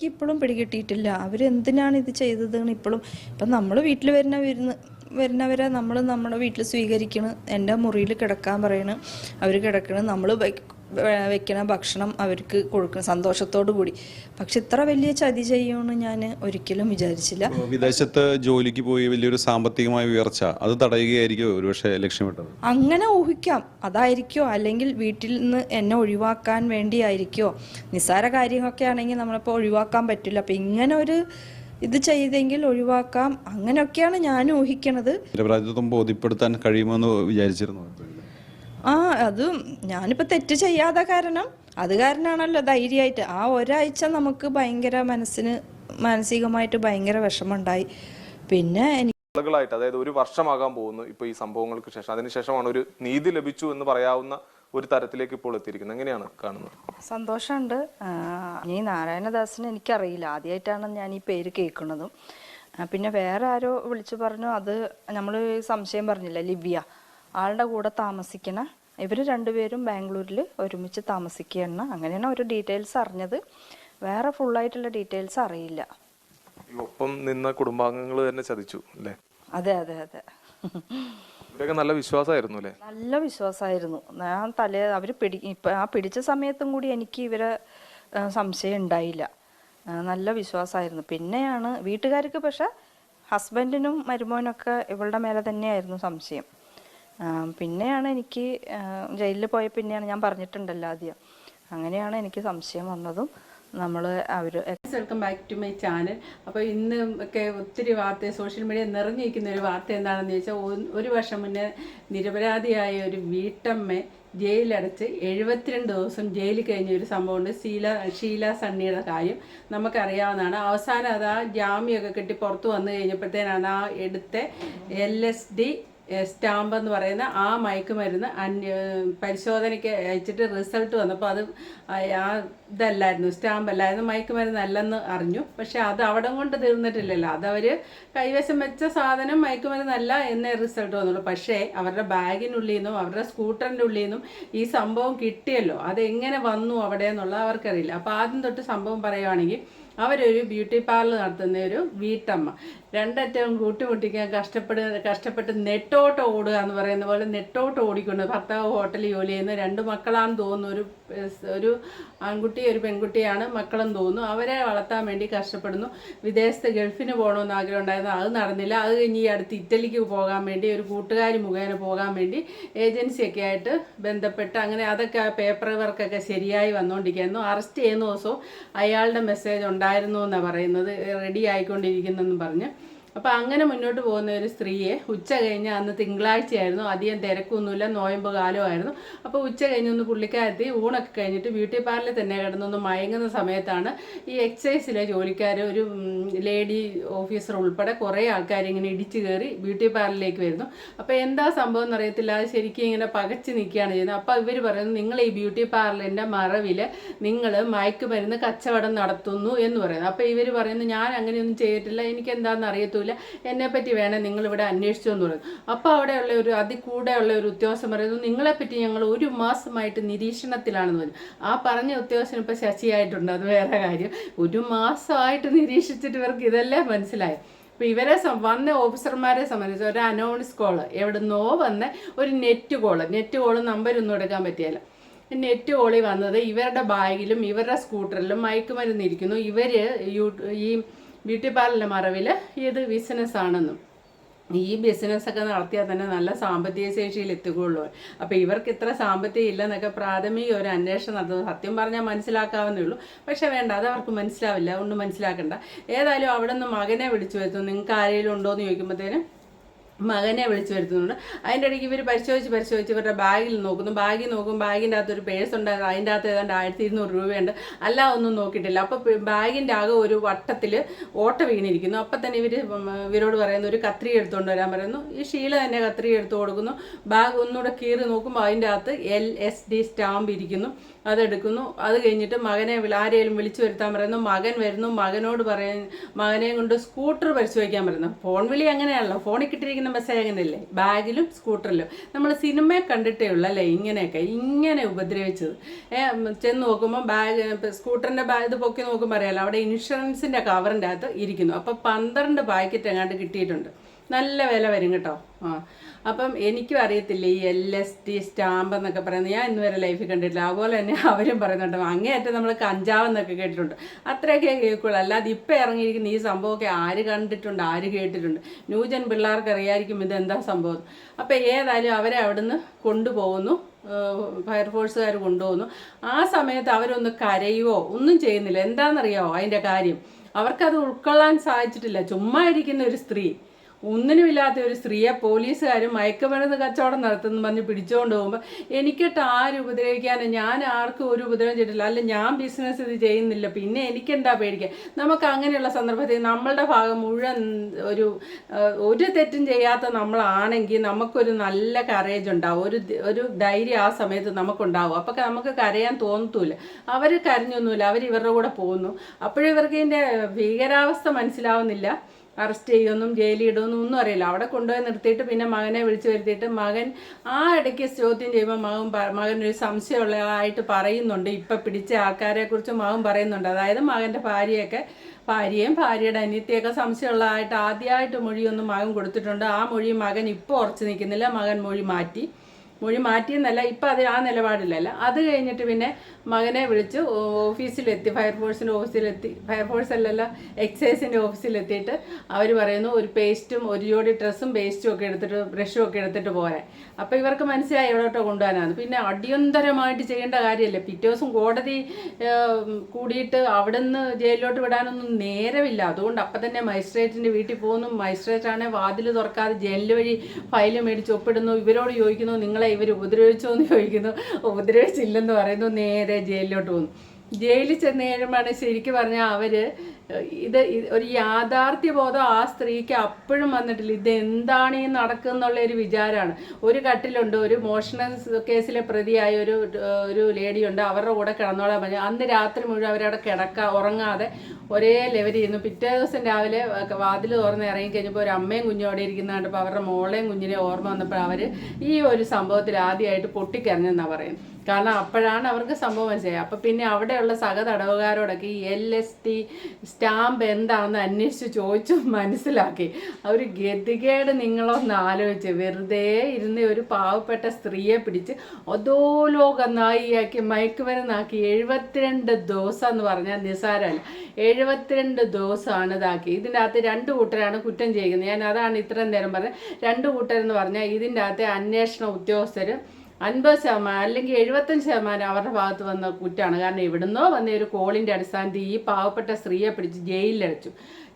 ഇപ്പോഴും പിടികിട്ടിയിട്ടില്ല. അവരെന്തിനാണ് ഇത് ചെയ്തതെന്ന് ഇപ്പോഴും. ഇപ്പം നമ്മൾ വീട്ടിൽ വരുന്ന വരുന്ന വരുന്നവരെ നമ്മൾ നമ്മുടെ വീട്ടിൽ സ്വീകരിക്കണം. എന്റെ മുറിയിൽ കിടക്കാൻ പറയണം. അവർ കിടക്കണം. നമ്മൾ വെക്കണ ഭക്ഷണം അവർക്ക് കൊടുക്കണം സന്തോഷത്തോടു കൂടി. പക്ഷെ ഇത്ര വലിയ ചതി ചെയ്യുമെന്ന് ഞാൻ ഒരിക്കലും വിചാരിച്ചില്ല. വിദേശത്ത് ജോലിക്ക് പോയി വലിയൊരു സാമ്പത്തികമായ ഉയർച്ച അത് തടയുകയായിരിക്കും ഒരുപക്ഷെ ലക്ഷ്യമിട്ടത്. അങ്ങനെ ഊഹിക്കാം. അതായിരിക്കോ? അല്ലെങ്കിൽ വീട്ടിൽ നിന്ന് എന്നെ ഒഴിവാക്കാൻ വേണ്ടിയായിരിക്കോ? നിസ്സാര കാര്യങ്ങളൊക്കെ ആണെങ്കിൽ നമ്മളിപ്പോൾ ഒഴിവാക്കാൻ പറ്റില്ല. അപ്പം ഇങ്ങനെ ഒരു ഇത് ചെയ്തെങ്കിൽ ഒഴിവാക്കാം. അങ്ങനെയൊക്കെയാണ് ഞാൻ ഊഹിക്കണത്. ബോധ്യപ്പെടുത്താൻ കഴിയുമെന്ന് വിചാരിച്ചിരുന്നു. ആ അത് ഞാനിപ്പോൾ തെറ്റ് ചെയ്യാതെ കാരണം അത് കാരണമാണല്ലോ ധൈര്യമായിട്ട്. ആ ഒരാഴ്ച നമുക്ക് ഭയങ്കര മനസ്സിന് മാനസികമായിട്ട് ഭയങ്കര വിഷമമുണ്ടായി. പിന്നെ എനിക്ക് ആളുകളായിട്ട് അതായത് ഒരു വർഷമാകാൻ പോകുന്നു ഇപ്പൊ ഈ സംഭവങ്ങൾക്ക് ശേഷം. അതിനുശേഷമാണ് ഒരു നീതി ലഭിച്ചു എന്ന് പറയാവുന്ന ഒരു തരത്തിലേക്ക് ഇപ്പോൾ എത്തിയിരിക്കുന്നത്. എങ്ങനെയാണ് കാണുന്നത്? സന്തോഷമുണ്ട്. ഈ നാരായണദാസിന് എനിക്കറിയില്ല. ആദ്യമായിട്ടാണ് ഞാൻ ഈ പേര് കേൾക്കുന്നതും. പിന്നെ വേറെ ആരോ വിളിച്ചു പറഞ്ഞു. അത് നമ്മൾ സംശയം പറഞ്ഞില്ല ലിവ്യ? ആളുടെ കൂടെ താമസിക്കണ ഇവർ രണ്ടുപേരും ബാംഗ്ലൂരിൽ ഒരുമിച്ച് താമസിക്കുകയാണ്. അങ്ങനെയാണ് ഒരു ഡീറ്റെയിൽസ് അറിഞ്ഞത്. വേറെ ആയിട്ടുള്ള ഡീറ്റെയിൽസ് അറിയില്ല. ഒപ്പം നിന്ന കുടുംബാംഗങ്ങൾ തന്നെ ചതിച്ചു അല്ലേ? അതെ അതെ അതെ. ഇവരൊക്കെ നല്ല വിശ്വാസമായിരുന്നു അല്ലേ? നല്ല വിശ്വാസമായിരുന്നു. ഞാൻ തലേ അവർ പിടി ഇപ്പം ആ പിടിച്ച സമയത്തും കൂടി എനിക്ക് ഇവരെ സംശയം ഉണ്ടായില്ല. നല്ല വിശ്വാസമായിരുന്നു. പിന്നെയാണ് വീട്ടുകാർക്ക് പക്ഷെ ഹസ്ബൻഡിനും മരുമോനൊക്കെ ഇവളുടെ മേലെ തന്നെയായിരുന്നു സംശയം. പിന്നെയാണ് എനിക്ക് ജയിലിൽ പോയ പിന്നെയാണ് ഞാൻ പറഞ്ഞിട്ടുണ്ടല്ലോ ആദ്യം. അങ്ങനെയാണ് എനിക്ക് സംശയം വന്നതും. നമ്മൾ അവർ welcome back to my channel അപ്പോൾ ഇന്ന് ഒക്കെ ഒത്തിരി വാർത്ത സോഷ്യൽ മീഡിയ നിറഞ്ഞിരിക്കുന്ന ഒരു വാർത്ത എന്താണെന്ന് ചോദിച്ചാൽ ഒരു വർഷം മുന്നേ നിരപരാധിയായ ഒരു വീട്ടമ്മ ജയിലടച്ച് എഴുപത്തിരണ്ട് ദിവസം ജയിലിൽ കഴിഞ്ഞ ഒരു സംഭവമുണ്ട്. ശീല ഷീല സണ്ണിയുടെ കാര്യം നമുക്കറിയാവുന്നതാണ്. അവസാനം അത് ആ ജാമ്യമൊക്കെ കിട്ടി പുറത്ത് വന്നു കഴിഞ്ഞപ്പോഴത്തേനാണ് ആ എടുത്ത എൽ എസ് ഡി സ്റ്റാമ്പ് എന്ന് പറയുന്ന ആ മയക്കുമരുന്ന് അന്യ പരിശോധനയ്ക്ക് അയച്ചിട്ട് റിസൾട്ട് വന്നപ്പോൾ അത് ആ ഇതല്ലായിരുന്നു സ്റ്റാമ്പ് അല്ലായിരുന്നു മയക്കുമരുന്ന് അല്ലെന്ന് അറിഞ്ഞു. പക്ഷെ അത് അവിടെ കൊണ്ട് തീർന്നിട്ടില്ലല്ലോ. അതവർ കൈവശം വെച്ച സാധനം മയക്കുമരുന്നല്ല എന്നേ റിസൾട്ട് വന്നുള്ളൂ. പക്ഷേ അവരുടെ ബാഗിനുള്ളിൽ നിന്നും അവരുടെ സ്കൂട്ടറിന്റെ ഉള്ളിൽ നിന്നും ഈ സംഭവം കിട്ടിയല്ലോ. അതെങ്ങനെ വന്നു അവിടെ എന്നുള്ളത് അവർക്കറിയില്ല. അപ്പോൾ ആദ്യം തൊട്ട് സംഭവം പറയുവാണെങ്കിൽ അവരൊരു ബ്യൂട്ടി പാർലർ നടത്തുന്ന ഒരു വീട്ടമ്മ. രണ്ടറ്റവും കൂട്ടിമുട്ടിക്കാൻ കഷ്ടപ്പെട് കഷ്ടപ്പെട്ട് നെട്ടോട്ട് ഓടുക എന്ന് പറയുന്ന പോലെ നെട്ടോട്ട് ഓടിക്കൊണ്ട് ഭർത്താവ് ഹോട്ടലിൽ ജോലി ചെയ്യുന്ന രണ്ട് മക്കളാണെന്ന് തോന്നുന്നു. ഒരു ഒരു ആൺകുട്ടി ഒരു പെൺകുട്ടിയാണ് മക്കളെന്ന് തോന്നുന്നു. അവരെ വളർത്താൻ വേണ്ടി കഷ്ടപ്പെടുന്നു. വിദേശത്ത് ഗൾഫിന് പോകണമെന്ന് ആഗ്രഹം ഉണ്ടായിരുന്നു. അത് നടന്നില്ല. അത് കഴിഞ്ഞ് ഈ അടുത്ത് ഇറ്റലിക്ക് പോകാൻ വേണ്ടി ഒരു കൂട്ടുകാരി മുഖേന പോകാൻ വേണ്ടി ഏജൻസിയൊക്കെ ആയിട്ട് ബന്ധപ്പെട്ട് അങ്ങനെ അതൊക്കെ പേപ്പർ വർക്കൊക്കെ ശരിയായി വന്നുകൊണ്ടിരിക്കുന്നു അറസ്റ്റ് ചെയ്യുന്ന ദിവസവും അയാളുടെ മെസ്സേജ് ഉണ്ടായിരുന്നു എന്നാണ് പറയുന്നത്. റെഡി ആയിക്കൊണ്ടിരിക്കുന്നതെന്ന് പറഞ്ഞ്. അപ്പോൾ അങ്ങനെ മുന്നോട്ട് പോകുന്ന ഒരു സ്ത്രീയെ ഉച്ച കഴിഞ്ഞ് അന്ന് തിങ്കളാഴ്ചയായിരുന്നു. അധികം തിരക്കൊന്നുമില്ല നോയമ്പ് കാലമായിരുന്നു. അപ്പോൾ ഉച്ച കഴിഞ്ഞ് ഒന്ന് പുള്ളിക്കാരത്തി ഊണൊക്കെ കഴിഞ്ഞിട്ട് ബ്യൂട്ടി പാർലറിൽ തന്നെ കിടന്നൊന്ന് മയങ്ങുന്ന സമയത്താണ് ഈ എക്സൈസിലെ ജോലിക്കാർ ഒരു ലേഡി ഓഫീസർ ഉൾപ്പെടെ കുറേ ആൾക്കാർ ഇങ്ങനെ ഇടിച്ചു കയറി ബ്യൂട്ടി പാർലറിലേക്ക് വരുന്നു. അപ്പോൾ എന്താ സംഭവം എന്നറിയത്തില്ല. അത് ശരിക്കും ഇങ്ങനെ പകച്ച് നിൽക്കുകയാണ് ചെയ്യുന്നത്. അപ്പോൾ ഇവർ പറയുന്നു നിങ്ങൾ ഈ ബ്യൂട്ടി പാർലറിന്റെ മറവിൽ നിങ്ങൾ മയക്കുമരുന്ന് കച്ചവടം നടത്തുന്നു എന്ന് പറയുന്നു. അപ്പോൾ ഇവർ പറയുന്നു ഞാൻ അങ്ങനെയൊന്നും ചെയ്തിട്ടില്ല. എനിക്ക് എന്താണെന്ന് അറിയത്തില്ല എന്നെ പറ്റി വേണേൽ നിങ്ങൾ ഇവിടെ അന്വേഷിച്ചു എന്ന് പറയുന്നു അപ്പോൾ അവിടെയുള്ള ഒരു അതിൽ കൂടെയുള്ള ഒരു ഉദ്യോഗസ്ഥൻ പറയുന്നു നിങ്ങളെപ്പറ്റി ഞങ്ങൾ ഒരു മാസമായിട്ട് നിരീക്ഷണത്തിലാണെന്ന് പറഞ്ഞു. ആ പറഞ്ഞ ഉദ്യോഗസ്ഥൻ ഇപ്പോൾ ശശിയായിട്ടുണ്ട്. അത് വേറെ കാര്യം. ഒരു മാസമായിട്ട് നിരീക്ഷിച്ചിട്ട് ഇവർക്ക് ഇതെല്ലാം മനസ്സിലായി. അപ്പോൾ ഇവരെ വന്ന ഓഫീസർമാരെ സംബന്ധിച്ച് ഒരു അനൗൺസ് കോൾ എവിടുന്നോ വന്ന ഒരു നെറ്റ് കോൾ. നെറ്റ് കോൾ നമ്പരൊന്നും എടുക്കാൻ പറ്റിയല്ല. നെറ്റ് കോളി വന്നത് ഇവരുടെ ബാഗിലും ഇവരുടെ സ്കൂട്ടറിലും മയക്കുമരുന്ന് ഇരിക്കുന്നു. ഇവർ യൂ ഈ ബ്യൂട്ടി പാർലറിന്റെ മറവിൽ ഇത് ബിസിനസ് ആണെന്നും. ഈ ബിസിനസ്സൊക്കെ നടത്തിയാൽ തന്നെ നല്ല സാമ്പത്തിക ശേഷിയിൽ എത്തുകയുള്ളൂ. അപ്പോൾ ഇവർക്ക് ഇത്ര സാമ്പത്തികം ഇല്ലെന്നൊക്കെ പ്രാഥമിക ഒരു അന്വേഷണം നടത്തുന്നത് സത്യം പറഞ്ഞാൽ മനസ്സിലാക്കാവുന്നേ ഉള്ളൂ. പക്ഷേ വേണ്ട അത് അവർക്ക് മനസ്സിലാവില്ല. അതുകൊണ്ട് മനസ്സിലാക്കണ്ട. ഏതായാലും അവിടെ നിന്ന് മകനെ വിളിച്ചു വരുത്തുന്നു. നിങ്ങൾക്ക് ആരെങ്കിലും ഉണ്ടോ എന്ന് ചോദിക്കുമ്പോഴത്തേനും മകനെ വിളിച്ചു വരുത്തുന്നുണ്ട്. അതിന്റെ ഇടയ്ക്ക് ഇവർ പരിശോധിച്ച് പരിശോധിച്ച് ഇവരുടെ ബാഗിൽ നോക്കുന്നു. ബാഗിൽ നോക്കും ബാഗിന്റെ അകത്ത് ഒരു പേഴ്സ് ഉണ്ടായിരുന്നു. അതിന്റെ അകത്ത് ഏതാണ്ട് ആയിരത്തി ഇരുന്നൂറ് രൂപയുണ്ട്. അല്ല ഒന്നും നോക്കിയിട്ടില്ല. അപ്പോൾ ബാഗിന്റെ ആകെ ഒരു വട്ടത്തിൽ ഓട്ട വീണിരിക്കുന്നു. അപ്പം തന്നെ ഇവർ ഇവരോട് പറയുന്നു ഒരു കത്രി എടുത്തുകൊണ്ട് വരാൻ പറയുന്നു. ഈ ഷീല തന്നെ കത്രി എടുത്തു കൊടുക്കുന്നു. ബാഗ് ഒന്നുകൂടെ കീറി നോക്കുമ്പോൾ അതിന്റെ അകത്ത് എൽ എസ് ഡി സ്റ്റാമ്പ് ഇരിക്കുന്നു. അതെടുക്കുന്നു അത് കഴിഞ്ഞിട്ട് മകനെ ആരെയും വിളിച്ചു വരുത്താൻ പറയുന്നു. മകൻ വരുന്നു. മകനോട് പറയാൻ മകനെയും കൊണ്ട് സ്കൂട്ടർ പരിശോധിക്കാൻ പറയുന്നു. ഫോൺ വിളി അങ്ങനെയാണല്ലോ. ഫോണിൽ കിട്ടിയിരിക്കുന്ന മെസ്സേജ് അങ്ങനെയല്ലേ ബാഗിലും സ്കൂട്ടറിലും. നമ്മൾ സിനിമയെ കണ്ടിട്ടേ ഉള്ളൂ അല്ലേ? ഇങ്ങനെയൊക്കെ. ഇങ്ങനെ ഉപദ്രവിച്ചത്. ചെന്ന് നോക്കുമ്പോൾ ബാഗ് സ്കൂട്ടറിന്റെ ബാഗ് ഇത് പൊക്കി നോക്കുമ്പോൾ അറിയാലോ അവിടെ ഇൻഷുറൻസിന്റെ കവറിന്റെ അകത്ത് ഇരിക്കുന്നു. അപ്പോൾ പന്ത്രണ്ട് പാക്കറ്റ് എങ്ങാണ്ട് കിട്ടിയിട്ടുണ്ട്. നല്ല വില വരും കേട്ടോ. ആ. അപ്പം എനിക്കും അറിയത്തില്ല ഈ എൽ എസ് ടി സ്റ്റാമ്പ് എന്നൊക്കെ പറയുന്നത്? ഞാൻ ഇന്ന് വരെ ലൈഫിൽ കണ്ടിട്ടില്ല. അതുപോലെ തന്നെ അവരും പറയുന്നുണ്ട് അങ്ങേയറ്റം നമ്മൾ കഞ്ചാവ് എന്നൊക്കെ കേട്ടിട്ടുണ്ട്. അത്രയൊക്കെ കേൾക്കുള്ളൂ. അല്ലാതെ ഇപ്പം ഇറങ്ങിയിരിക്കുന്ന ഈ സംഭവമൊക്കെ ആര് കണ്ടിട്ടുണ്ട് ആര് കേട്ടിട്ടുണ്ട്? ന്യൂജൻ പിള്ളേർക്ക് അറിയായിരിക്കും ഇത് എന്താ സംഭവം. അപ്പം ഏതായാലും അവരെ അവിടുന്ന് കൊണ്ടുപോകുന്നു. ഫയർഫോഴ്സുകാർ കൊണ്ടുപോകുന്നു. ആ സമയത്ത് അവരൊന്ന് കരയുവോ? ഒന്നും ചെയ്യുന്നില്ല. എന്താണെന്നറിയാമോ അതിന്റെ കാര്യം? അവർക്കത് ഉൾക്കൊള്ളാൻ സാധിച്ചിട്ടില്ല. ചുമ്മാ ഇരിക്കുന്ന ഒരു സ്ത്രീ. ഒന്നിനുമില്ലാത്ത ഒരു സ്ത്രീയെ പോലീസുകാർ മയക്കുമരുന്ന് കച്ചവടം നടത്തുന്നു പറഞ്ഞ് പിടിച്ചുകൊണ്ട് പോകുമ്പോൾ എനിക്കിട്ട് ആരും ഉപദ്രവിക്കാനും ഞാൻ ആർക്കും ഒരു ഉപദ്രവം ചെയ്തിട്ടില്ല. അല്ല ഞാൻ ബിസിനസ് ഇത് ചെയ്യുന്നില്ല. പിന്നെ എനിക്കെന്താ പേടിക്കുക നമുക്ക് അങ്ങനെയുള്ള സന്ദർഭത്തിൽ നമ്മളുടെ ഭാഗം മുഴുവൻ ഒരു ഒരു തെറ്റും ചെയ്യാത്ത നമ്മളാണെങ്കിൽ നമുക്കൊരു നല്ല കറേജ് ഉണ്ടാവും. ഒരു ഒരു ധൈര്യം ആ സമയത്ത് നമുക്കുണ്ടാവും. അപ്പോൾ നമുക്ക് കരയാൻ തോന്നത്തൂല അവർ കരഞ്ഞൊന്നുമില്ല. അവർ ഇവരുടെ കൂടെ പോകുന്നു. അപ്പോഴും ഇവർക്ക് ഇതിന്റെ ഭീകരാവസ്ഥ മനസ്സിലാവുന്നില്ല. അറസ്റ്റ് ചെയ്യുമെന്നും ജയിലിൽ ഇടുമെന്നും ഒന്നും അറിയില്ല. അവിടെ കൊണ്ടുപോയി നിർത്തിയിട്ട് പിന്നെ മകനെ വിളിച്ചു വരുത്തിയിട്ട് മകൻ ആ ഇടയ്ക്ക് ചോദ്യം ചെയ്യുമ്പോൾ മകൻ മകനൊരു സംശയമുള്ളതായിട്ട് പറയുന്നുണ്ട്. ഇപ്പം പിടിച്ച ആൾക്കാരെ കുറിച്ച് മകൻ പറയുന്നുണ്ട്. അതായത് മകന്റെ ഭാര്യയൊക്കെ ഭാര്യയും ഭാര്യയുടെ അനിയത്തിയൊക്കെ സംശയമുള്ളതായിട്ട് ആദ്യമായിട്ട് മൊഴിയൊന്നും മകൻ കൊടുത്തിട്ടുണ്ട്. ആ മൊഴി മകൻ ഇപ്പോൾ ഉറച്ചു നിൽക്കുന്നില്ല. മകൻ മൊഴി മാറ്റി. മൊഴി മാറ്റിയെന്നല്ല ഇപ്പം അത് ആ നിലപാടിലല്ല. അത് കഴിഞ്ഞിട്ട് പിന്നെ മകനെ വിളിച്ച് ഓഫീസിലെത്തി ഫയർഫോഴ്സിന്റെ ഓഫീസിലെത്തി. ഫയർഫോഴ്സ് അല്ലല്ലോ എക്സൈസിന്റെ ഓഫീസിലെത്തിയിട്ട് അവർ പറയുന്നു ഒരു പേസ്റ്റും ഒരു ജോഡി ഡ്രസ്സും പേസ്റ്റും ഒക്കെ എടുത്തിട്ട് ബ്രഷും ഒക്കെ എടുത്തിട്ട് പോരാൻ. അപ്പോൾ ഇവർക്ക് മനസ്സിലായി എവിടോട്ടോ കൊണ്ടുപോകാനാണ് പിന്നെ അടിയന്തരമായിട്ട് ചെയ്യേണ്ട കാര്യമല്ലേ. പിറ്റേ ദിവസം കോടതി കൂടിയിട്ട് അവിടുന്ന് ജയിലിലോട്ട് വിടാനൊന്നും നേരമില്ല. അതുകൊണ്ട് അപ്പം തന്നെ മജിസ്ട്രേറ്റിന്റെ വീട്ടിൽ പോകുന്നു. മജിസ്ട്രേറ്റാണെ വാതിൽ തുറക്കാതെ ജനൽ വഴി ഫയൽ മേടിച്ച് ഒപ്പിടുന്നു. ഇവരോട് ചോദിക്കുന്നു നിങ്ങളെ ഇവർ ഉപദ്രവിച്ചോ എന്ന് ചോദിക്കുന്നു. ഉപദ്രവിച്ചില്ലെന്ന് പറയുന്നു നേരെ ജയിലിലോട്ട് പോകുന്നു. ജയിലിൽ ചെന്ന് കഴിയുമ്പോഴാണ് ശരിക്കും പറഞ്ഞാൽ അവർ ഇത് ഒരു യാഥാർത്ഥ്യ ബോധം ആ സ്ത്രീക്ക് അപ്പോഴും വന്നിട്ടില്ല. ഇത് എന്താണ് ഈ നടക്കുന്നുള്ള ഒരു വിചാരമാണ് ഒരു കട്ടിലുണ്ട് ഒരു മോഷണ കേസിലെ പ്രതിയായ ഒരു ഒരു ലേഡിയുണ്ട് അവരുടെ കൂടെ കിടന്നോളാൻ പറഞ്ഞു. അന്ന് രാത്രി മുഴുവൻ അവരവിടെ കിടക്ക ഉറങ്ങാതെ ഒരേ ലെവലിൽ ഇരുന്നു. പിറ്റേ ദിവസം രാവിലെ വാതിൽ തുറന്ന് ഇറങ്ങി കഴിഞ്ഞപ്പോൾ ഒരു അമ്മയും കുഞ്ഞും അവിടെ ഇരിക്കുന്ന കണ്ടപ്പോൾ അവരുടെ മോളെയും കുഞ്ഞിനെ ഓർമ്മ വന്നപ്പോൾ അവർ ഈ ഒരു സംഭവത്തിൽ ആദ്യമായിട്ട് പൊട്ടിക്കരഞ്ഞെന്നാണ് പറയുന്നത്. കാരണം അപ്പോഴാണ് അവർക്ക് സംഭവം മനസ്സിലായത്. അപ്പം പിന്നെ അവിടെയുള്ള സഹതടവുകാരോടൊക്കെ ഈ എൽ എസ് ടി സ്റ്റാമ്പ് എന്താണെന്ന് അന്വേഷിച്ച് ചോദിച്ചു മനസ്സിലാക്കി. അവർ ഗതികേട് നിങ്ങളൊന്ന് ആലോചിച്ച് വെറുതെ ഇരുന്ന് ഒരു പാവപ്പെട്ട സ്ത്രീയെ പിടിച്ച് ഒതോലോക നായിയാക്കി മയക്കുമരുന്നാക്കി എഴുപത്തിരണ്ട് ദിവസം എന്ന് പറഞ്ഞാൽ നിസാരമല്ല എഴുപത്തിരണ്ട് ദിവസമാണ് ഇതാക്കി. ഇതിന്റെ അകത്ത് രണ്ട് കൂട്ടരാണ് കുറ്റം ചെയ്യുന്നത്. ഞാൻ അതാണ് ഇത്രയും നേരം പറഞ്ഞത്. രണ്ട് കൂട്ടരെന്ന് പറഞ്ഞാൽ ഇതിന്റെ അകത്തെ അന്വേഷണ ഉദ്യോഗസ്ഥർ അൻപത് ശതമാനം അല്ലെങ്കിൽ എഴുപത്തഞ്ച് ശതമാനം അവരുടെ ഭാഗത്ത് വന്ന കുറ്റമാണ് കാരണം എവിടുന്നോ വന്ന ഒരു കോളിന്റെ അടിസ്ഥാനത്തിൽ ഈ പാവപ്പെട്ട സ്ത്രീയെ പിടിച്ച് ജയിലിലടച്ചു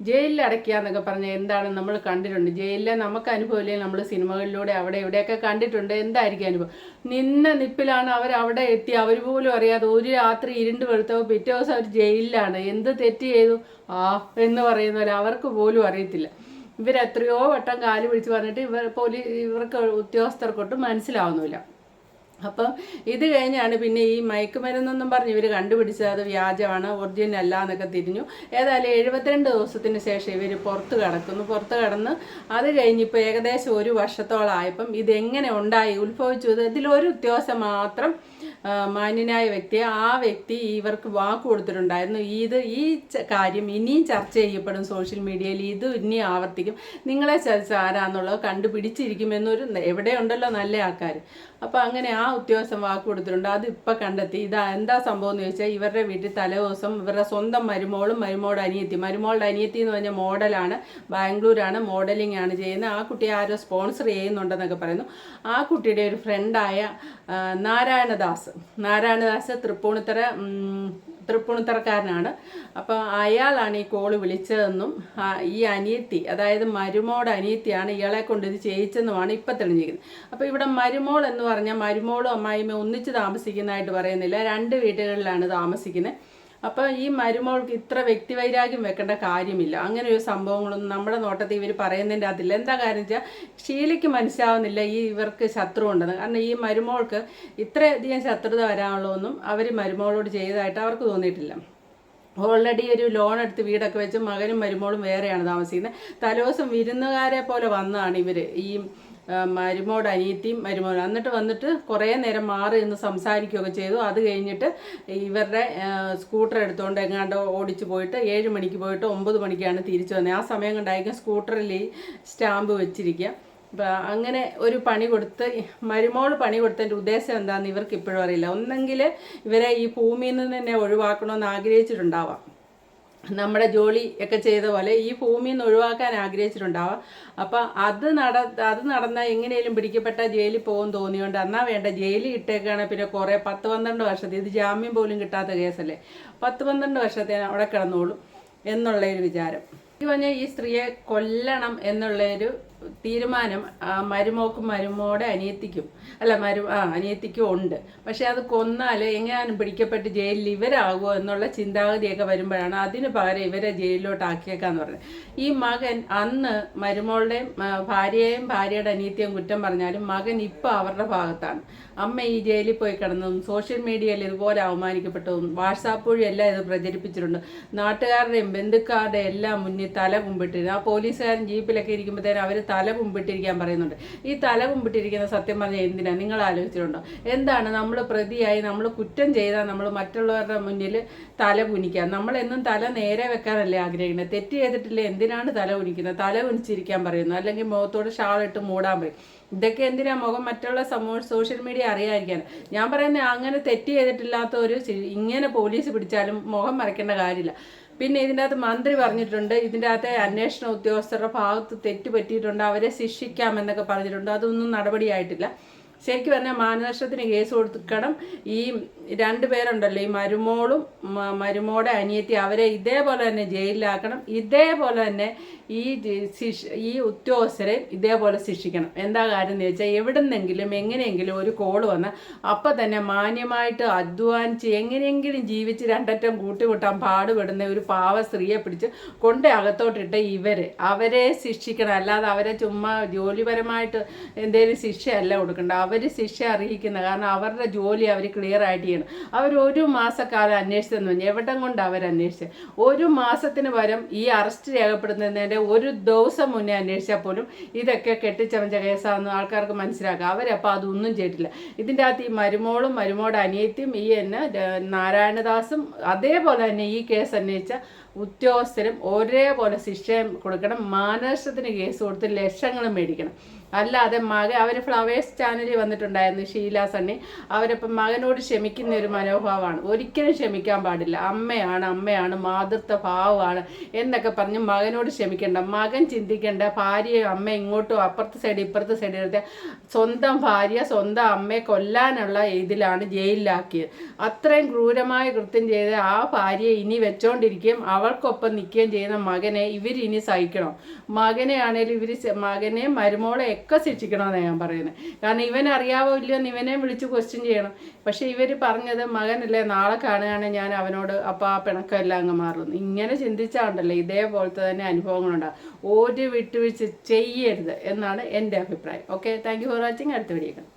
ജയിലിൽ അടയ്ക്കുക എന്നൊക്കെ പറഞ്ഞാൽ എന്താണ് നമ്മൾ കണ്ടിട്ടുണ്ട്. ജയിലിലെ നമുക്ക് അനുഭവമില്ലേ നമ്മൾ സിനിമകളിലൂടെ അവിടെ ഇവിടെയൊക്കെ കണ്ടിട്ടുണ്ട്. എന്തായിരിക്കും അനുഭവം? നിന്ന നിപ്പിലാണ് അവർ അവിടെ എത്തി. അവർ പോലും അറിയാതെ ഒരു രാത്രി ഇരുണ്ട് വെളുത്തപ്പോൾ പിറ്റേ ദിവസം അവർ ജയിലിലാണ്. എന്ത് തെറ്റ് ചെയ്തു? ആ എന്ന് പറയുന്ന പോലെ അവർക്ക് പോലും അറിയത്തില്ല. ഇവർ എത്രയോ വട്ടം കാൽ പിടിച്ച് പറഞ്ഞിട്ട് ഇവർ പോലീസ് ഇവർക്ക് ഉദ്യോഗസ്ഥർക്കൊട്ടും മനസ്സിലാവുന്നില്ല. അപ്പം ഇത് കഴിഞ്ഞാണ് പിന്നെ ഈ മയക്കുമരുന്നെന്നും പറഞ്ഞ് ഇവർ കണ്ടുപിടിച്ചത്. അത് വ്യാജമാണ് ഒറിജിനൽ അല്ല എന്നൊക്കെ തിരിഞ്ഞു. ഏതായാലും എഴുപത്തിരണ്ട് ദിവസത്തിന് ശേഷം ഇവർ പുറത്ത് കടക്കുന്നു. പുറത്ത് കടന്ന് അത് കഴിഞ്ഞിപ്പോൾ ഏകദേശം ഒരു വർഷത്തോളമായപ്പം ഇതെങ്ങനെ ഉണ്ടായി? ഉത്ഭവിച്ചു. ഇതിലൊരു ഉദ്യോഗസ്ഥ മാത്രം മാന്യനായ വ്യക്തി ആ വ്യക്തി ഇവർക്ക് വാക്ക് കൊടുത്തിട്ടുണ്ടായിരുന്നു. ഇത് ഈ കാര്യം ഇനിയും ചർച്ച ചെയ്യപ്പെടും സോഷ്യൽ മീഡിയയിൽ. ഇത് ഇനി ആവർത്തിക്കും. നിങ്ങളെ ചതിച്ച ആരാന്നുള്ളത് കണ്ടുപിടിച്ചിരിക്കുമെന്നൊരു എവിടെ ഉണ്ടല്ലോ നല്ല ആൾക്കാർ. അപ്പോൾ അങ്ങനെ ആ ഉദ്യോഗസ്ഥൻ വാക്ക് കൊടുത്തിട്ടുണ്ട്. അത് ഇപ്പം കണ്ടെത്തി. ഇതാ എന്താ സംഭവം എന്ന് ചോദിച്ചാൽ ഇവരുടെ വീട്ടിൽ തലേദിവസം ഇവരുടെ സ്വന്തം മരുമോളും മരുമോളുടെ അനിയത്തി. മരുമോളുടെ അനിയത്തി എന്ന് പറഞ്ഞ മോഡലാണ്. ബാംഗ്ലൂരാണ്. മോഡലിംഗ് ആണ് ചെയ്യുന്നത്. ആ കുട്ടിയെ ആരോ സ്പോൺസർ ചെയ്യുന്നുണ്ടെന്നൊക്കെ പറയുന്നു. ആ കുട്ടിയുടെ ഒരു ഫ്രണ്ടായ ആ, നാരായണദാസ് നാരായണദാസ് തൃപ്പൂണിത്തറ തൃപ്പൂണിത്തറക്കാരനാണ്. അപ്പോൾ അയാളാണ് ഈ കോൾ വിളിച്ചതെന്നും ഈ അനിയത്തി അതായത് മരുമോട് അനിയത്തിയാണ് ഇയാളെ കൊണ്ട് ഇത് ചെയ്യിച്ചെന്നുമാണ് ഇപ്പം തെളിഞ്ഞിരിക്കുന്നത്. അപ്പോൾ ഇവിടെ മരുമോൾ എന്ന് പറഞ്ഞാൽ മരുമോളും അമ്മായിമ്മ ഒന്നിച്ച് താമസിക്കുന്നതായിട്ട് പറയുന്നില്ല. രണ്ട് വീടുകളിലാണ് താമസിക്കുന്നത്. അപ്പോൾ ഈ മരുമോൾക്ക് ഇത്ര വ്യക്തിവൈരാഗ്യം വെക്കേണ്ട കാര്യമില്ല. അങ്ങനെ ഒരു സംഭവങ്ങളൊന്നും നമ്മുടെ നോട്ടത്തിൽ ഇവർ പറയുന്നതിന്റെ അതില്ല. എന്താ കാര്യം വെച്ചാൽ ഷീലയ്ക്ക് മനസ്സിലാവുന്നില്ല ഈ ഇവർക്ക് ശത്രു ഉണ്ടെന്ന്. കാരണം ഈ മരുമോൾക്ക് ഇത്രയധികം ശത്രുത വരാനുള്ളതൊന്നും അവർ മരുമോളോട് ചെയ്തതായിട്ട് അവർക്ക് തോന്നിയിട്ടില്ല. ഓൾറെഡി ഒരു ലോൺ എടുത്ത് വീടൊക്കെ വെച്ച് മകനും മരുമോളും വേറെയാണ് താമസിക്കുന്നത്. തലേദിവസം വിരുന്നുകാരെ പോലെ വന്നതാണ് ഇവർ ഈ മരുമോട് അനിയത്തിയും മരുമോനും. എന്നിട്ട് വന്നിട്ട് കുറേ നേരം മാറി നിന്ന് സംസാരിക്കുകയൊക്കെ ചെയ്തു. അത് കഴിഞ്ഞിട്ട് ഇവരുടെ സ്കൂട്ടർ എടുത്തുകൊണ്ട് എങ്ങാണ്ട് ഓടിച്ചു പോയിട്ട് ഏഴ് മണിക്ക് പോയിട്ട് ഒമ്പത് മണിക്കാണ് തിരിച്ചു വന്നത്. ആ സമയം കണ്ടായിരിക്കും സ്കൂട്ടറിൽ സ്റ്റാമ്പ് വെച്ചിരിക്കുക. അങ്ങനെ ഒരു പണി കൊടുത്ത് മരുമോൾ പണി കൊടുത്തതിന്റെ ഉദ്ദേശം എന്താണെന്ന് ഇവർക്ക് ഇപ്പോഴും അറിയില്ല. ഒന്നെങ്കിൽ ഇവരെ ഈ ഭൂമിയിൽ നിന്ന് തന്നെ ഒഴിവാക്കണമെന്ന് ആഗ്രഹിച്ചിട്ടുണ്ടാവാം. നമ്മുടെ ജോലി ഒക്കെ ചെയ്ത പോലെ ഈ ഭൂമിയിൽ നിന്ന് ഒഴിവാക്കാൻ ആഗ്രഹിച്ചിട്ടുണ്ടാവാം. അപ്പം അത് നട അത് നടന്നാൽ എങ്ങനെയും പിടിക്കപ്പെട്ട ജയിലിൽ പോകും തോന്നിയോണ്ട് എന്നാ വേണ്ട ജയിലിൽ ഇട്ടേക്കാണ് പിന്നെ കുറേ പത്ത് പന്ത്രണ്ട് വർഷത്തെ ഇത് ജാമ്യം പോലും കിട്ടാത്ത കേസല്ലേ? പത്ത് പന്ത്രണ്ട് വർഷത്തെ അവിടെ കിടന്നോളും. എന്നുള്ള ഒരു വിചാരം. ഈ പറഞ്ഞ ഈ സ്ത്രീയെ കൊല്ലണം എന്നുള്ളൊരു തീരുമാനം മരുമോക്കും മരുമോടെ അനിയത്തിക്കും. അല്ല മരു ആ അനിയത്തിക്കും ഉണ്ട്. പക്ഷെ അത് കൊന്നാൽ എങ്ങനെയാണ് പിടിക്കപ്പെട്ട് ജയിലിൽ ഇവരാകുമോ എന്നുള്ള ചിന്താഗതിയൊക്കെ വരുമ്പോഴാണ് അതിന് പകരം ഇവരെ ജയിലിലോട്ട് ആക്കിയേക്കാന്ന് പറഞ്ഞത്. ഈ മകൻ അന്ന് മരുമോളുടെയും ഭാര്യയെയും ഭാര്യയുടെ അനിയത്തിയും കുറ്റം പറഞ്ഞാലും മകൻ ഇപ്പം അവരുടെ ഭാഗത്താണ്. അമ്മ ഈ ജയിലിൽ പോയി കിടന്നതും സോഷ്യൽ മീഡിയയിൽ ഇതുപോലെ അവമാനിക്കപ്പെട്ടതും വാട്സാപ്പ് വഴി എല്ലാം ഇത് പ്രചരിപ്പിച്ചിട്ടുണ്ട്. നാട്ടുകാരുടെയും ബന്ധുക്കാരുടെയും എല്ലാം മുന്നിൽ തല കുമ്പിട്ടിരുന്നു. ആ പോലീസുകാരൻ ജീപ്പിലൊക്കെ ഇരിക്കുമ്പോഴത്തേനും അവർ തല കുമ്പിട്ടിരിക്കാൻ പറയുന്നുണ്ട്. ഈ തല കുമ്പിട്ടിരിക്കുന്ന സത്യം പറഞ്ഞാൽ എന്തിനാ? നിങ്ങൾ ആലോചിച്ചിട്ടുണ്ടോ? എന്താണ് നമ്മൾ പ്രതിയായി നമ്മൾ കുറ്റം ചെയ്താൽ നമ്മൾ മറ്റുള്ളവരുടെ മുന്നിൽ തല കുനിക്കുക? നമ്മളെന്നും തല നേരെ വെക്കാനല്ലേ ആഗ്രഹിക്കുന്നത്? തെറ്റ് ചെയ്തിട്ടില്ല എന്തിനാണ് തല കുനിക്കുന്നത്? തല കുനിച്ചിരിക്കാൻ പറയുന്നു. അല്ലെങ്കിൽ മുഖത്തോട് ഷാളിട്ട് മൂടാൻ പറയും. ഇതൊക്കെ എന്തിനാ മുഖം മറ്റുള്ള സമൂഹ സോഷ്യൽ മീഡിയ അറിയാതിരിക്കാൻ? ഞാൻ പറയുന്നത് അങ്ങനെ തെറ്റ് ചെയ്തിട്ടില്ലാത്ത ഒരു ഇങ്ങനെ പോലീസ് പിടിച്ചാലും മുഖം മറയ്ക്കേണ്ട കാര്യമില്ല. പിന്നെ ഇതിന്റെ അകത്ത് മന്ത്രി പറഞ്ഞിട്ടുണ്ട് ഇതിന്റെ അകത്തെ അന്വേഷണ ഉദ്യോഗസ്ഥരുടെ ഭാഗത്ത് തെറ്റ് പറ്റിയിട്ടുണ്ട് അവരെ ശിക്ഷിക്കാമെന്നൊക്കെ പറഞ്ഞിട്ടുണ്ട്. അതൊന്നും നടപടിയായിട്ടില്ല. ശരിക്കും പറഞ്ഞാൽ മാനനഷ്ടത്തിന് കേസ് കൊടുക്കണം. ഈ രണ്ട് പേരുണ്ടല്ലോ ഈ മരുമോളും മരുമോടെ അനിയത്തി അവരെ ഇതേപോലെ തന്നെ ജയിലിലാക്കണം. ഇതേപോലെ തന്നെ ഈ ശിക്ഷ ഈ ഉദ്യോഗസ്ഥരെ ഇതേപോലെ ശിക്ഷിക്കണം. എന്താ കാര്യം എന്ന് വെച്ചാൽ എവിടുന്നെങ്കിലും എങ്ങനെയെങ്കിലും ഒരു കോൾ വന്നാൽ അപ്പം തന്നെ മാന്യമായിട്ട് അധ്വാനിച്ച് എങ്ങനെയെങ്കിലും ജീവിച്ച് രണ്ടറ്റം കൂട്ടിമുട്ടാൻ പാടുപെടുന്ന ഒരു പാവ സ്ത്രീയെ പിടിച്ച് കൊണ്ട് അകത്തോട്ടിട്ട് ഇവർ അവരെ ശിക്ഷിക്കണം. അല്ലാതെ അവരെ ചുമ്മാ ജോലിപരമായിട്ട് എന്തെങ്കിലും ശിക്ഷയല്ല കൊടുക്കേണ്ട. അവർ ശിക്ഷ അറിയിക്കുന്ന കാരണം അവരുടെ ജോലി അവർ ക്ലിയർ ആയിട്ട് ചെയ്യണം. അവർ ഒരു മാസക്കാലം അന്വേഷിച്ചെന്ന് പറഞ്ഞു എവിടം കൊണ്ട് അവർ അന്വേഷിച്ചത് ഒരു മാസത്തിന് പകരം ഈ അറസ്റ്റ് രേഖപ്പെടുത്തുന്നതിന്റെ ഒരു ദിവസം മുന്നേ അന്വേഷിച്ചാൽ പോലും ഇതൊക്കെ കെട്ടിച്ചമച്ച കേസാണെന്ന് ആൾക്കാർക്ക് മനസ്സിലാക്കുക അവരപ്പോൾ അതൊന്നും ചെയ്തിട്ടില്ല. ഇതിന്റെ അകത്ത് ഈ മരുമോളും മരുമോടെ അനിയത്തിയും ഈ എന്നെ നാരായണദാസും അതേപോലെ തന്നെ ഈ കേസ് അന്വേഷിച്ച ഉദ്യോഗസ്ഥരും ഒരേപോലെ ശിക്ഷയും കൊടുക്കണം. മാനനഷ്ടത്തിന് കേസ് കൊടുത്ത് ലക്ഷങ്ങൾ മേടിക്കണം. അല്ലാതെ മകൻ അവർ ഫ്ലവേഴ്സ് ചാനലിൽ വന്നിട്ടുണ്ടായിരുന്നു ഷീല സണ്ണി. അവരപ്പം മകനോട് ക്ഷമിക്കുന്ന ഒരു മനോഭാവമാണ്. ഒരിക്കലും ക്ഷമിക്കാൻ പാടില്ല. അമ്മയാണ് അമ്മയാണ് മാതൃത്വ ഭാവമാണ് എന്നൊക്കെ പറഞ്ഞ് മകനോട് ക്ഷമിക്കേണ്ട. മകൻ ചിന്തിക്കേണ്ട ഭാര്യ അമ്മ ഇങ്ങോട്ടും അപ്പുറത്തെ സൈഡ് ഇപ്പുറത്തെ സൈഡ് എടുത്ത് സ്വന്തം ഭാര്യ സ്വന്തം അമ്മയെ കൊല്ലാനുള്ള ഇതിലാണ് ജയിലിലാക്കിയത്. അത്രയും ക്രൂരമായ കൃത്യം ചെയ്ത് ആ ഭാര്യയെ ഇനി വെച്ചോണ്ടിരിക്കുകയും അവൾക്കൊപ്പം നിൽക്കുകയും ചെയ്യുന്ന മകനെ ഇവർ ഇനി സഹിക്കണം. മകനെ ആണെങ്കിലും ഇവർ മകനെ മരുമോളെ ഒക്കെ ശിക്ഷിക്കണമെന്നാണ് ഞാൻ പറയുന്നത്. കാരണം ഇവൻ അറിയാവോ ഇല്ലയോ എന്ന് ഇവനെ വിളിച്ച് ക്വസ്റ്റ്യൻ ചെയ്യണം. പക്ഷെ ഇവർ പറഞ്ഞത് മകനല്ലേ നാളെ കാണുകയാണെങ്കിൽ ഞാൻ അവനോട് അപ്പം ആ പിണക്കമെല്ലാം അങ്ങ് മാറുന്നു. ഇങ്ങനെ ചിന്തിച്ചാണ്ടല്ലോ ഇതേപോലത്തെ തന്നെ അനുഭവങ്ങളുണ്ടാകും ഒരു വിട്ടുവീഴ്ച ചെയ്യരുത് എന്നാണ് എന്റെ അഭിപ്രായം. Okay thank you for watching അടുത്ത വീഡിയോ കാണാം.